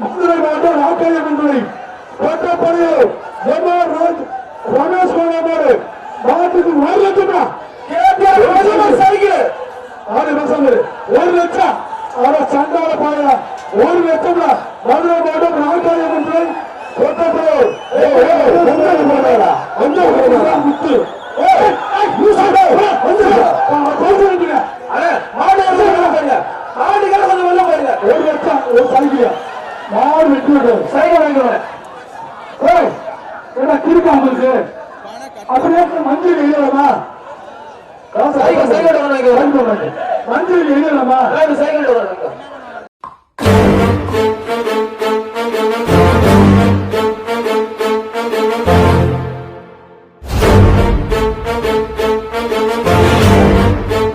மதுரை மாவட்டம் வாக்காளர்குடி கொட்டப்படையில் எம்ஆர் ராஜ் ரமேஷ் கோடமாடு மாட்டுக்கு ஒரு லட்சம்? ஆறு மாசம் ஒரு லட்சம். ஆனா சண்டால பாய ஒரு லட்சம் மதுரை மாவட்டம் வாக்காளர்குடி கொட்டப்படையில் முத்து. ஆடுகளை கொஞ்சம் வெளில போயிருங்க ஒரு லட்சம். ஒரு சலுகையா விடும் சைக்கிள் வாங்கிக்கோங்க ஏய், என்ன கிறுக்கா உங்களுக்கு? அப்படியே மஞ்சள் எழுதலாமா? சைக்கிள் சைக்கிள் மஞ்சள் எழுதலாமா? சைக்கிள் வாங்கிக்கோங்க ஆ